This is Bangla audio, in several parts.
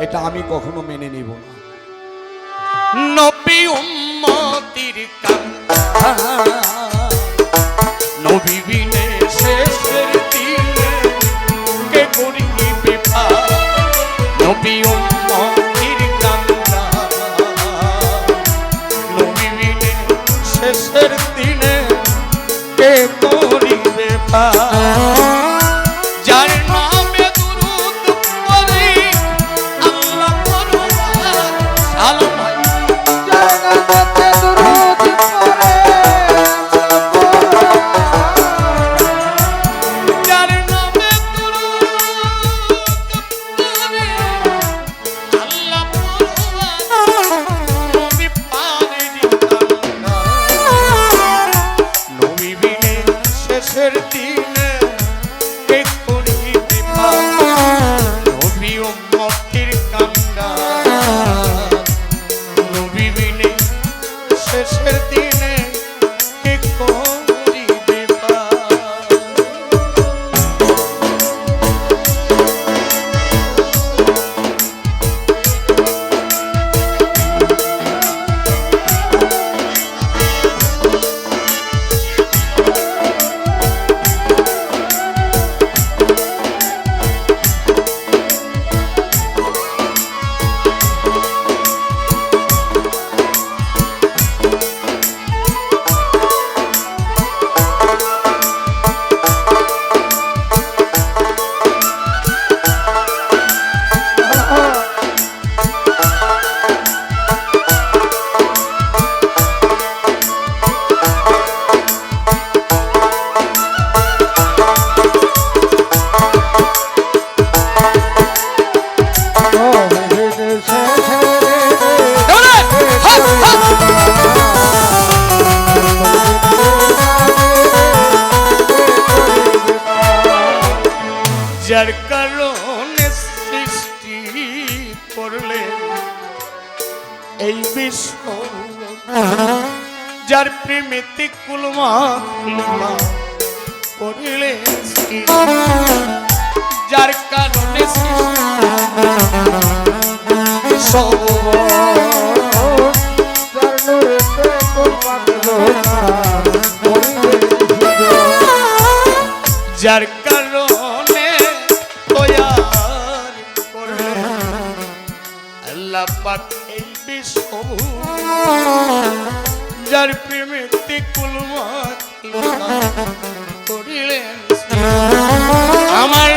এটা আমি কখনো মেনে নিব না। নবী উম্মতির নবী শেষের দিনে কে করিবে পার নবী উম্মতির কান্না নবী বিনে শেষের দিনে কে করিবে পার যার প্রেমেতে কুলমা করিলে যার কারণে সব যার কারণে তৈয়ার করলে আল্লাহ পাক বিশ্ব যার প্রেমেতে কুলমা করিলেন। আমার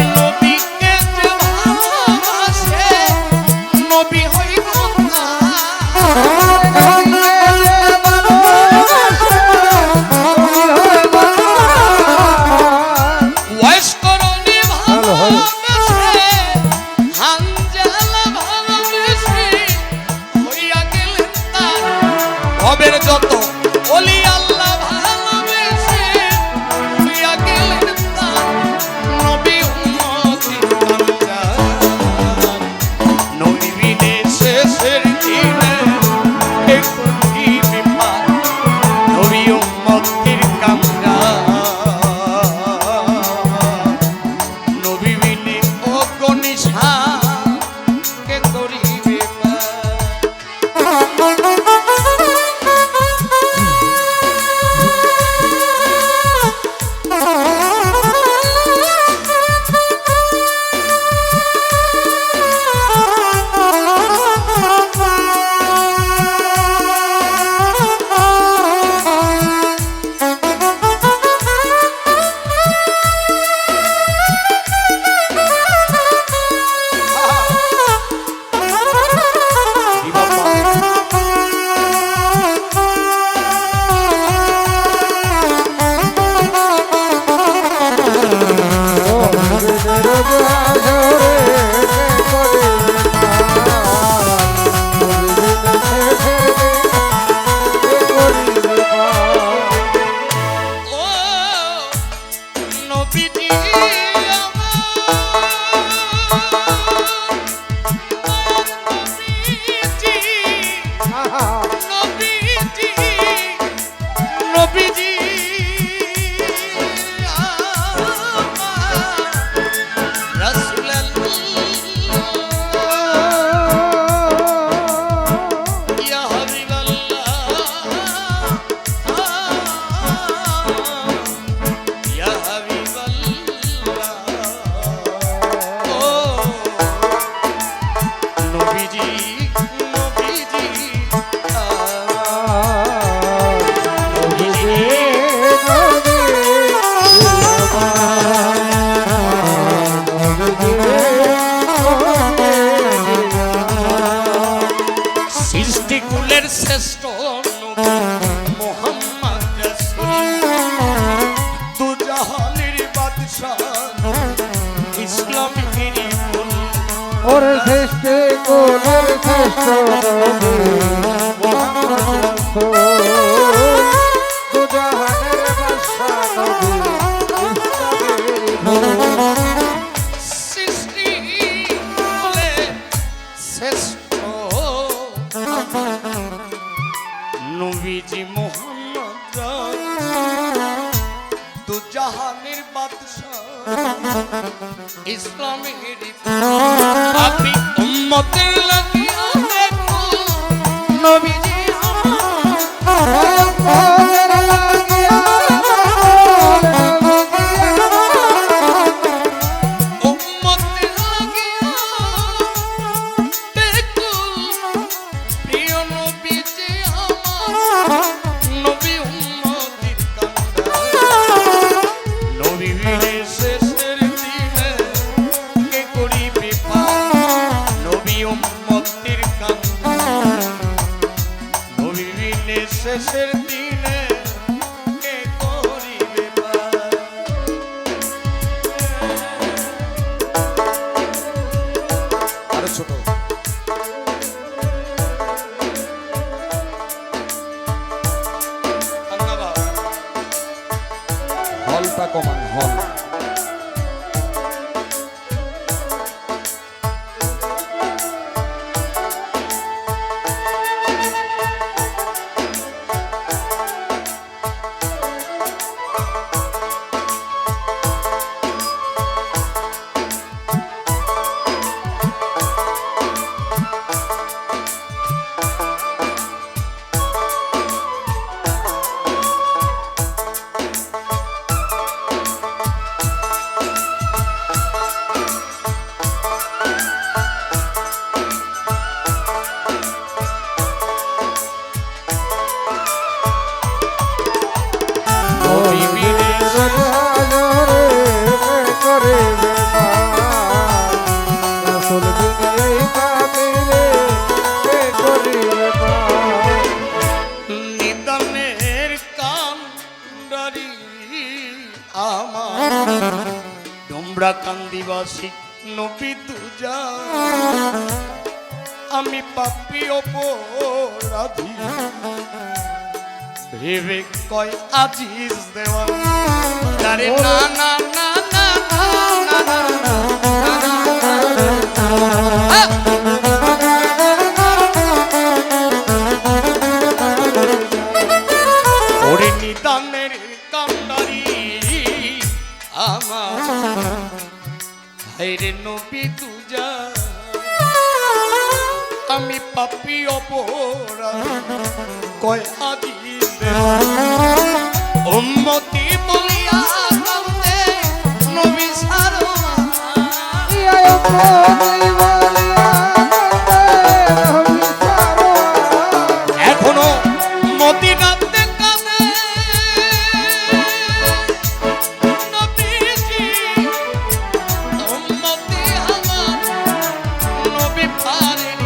নবীজি মোহাম্মদ দু জাহানের বাদশাহ ইসলামের আপনি লাগে নবীজি। আমার ডোমরা কান্দিবাসী নবী দুজা আমি পাপি অপরাধি ভেবে কয় আজিজ দেওয়া না না না না না না না না are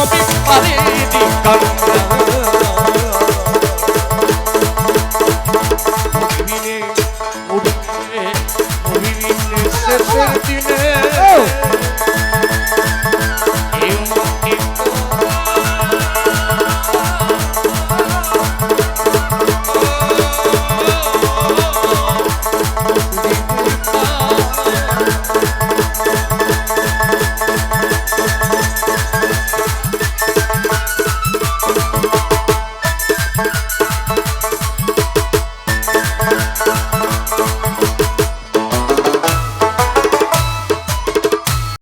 নবী পারে কান্না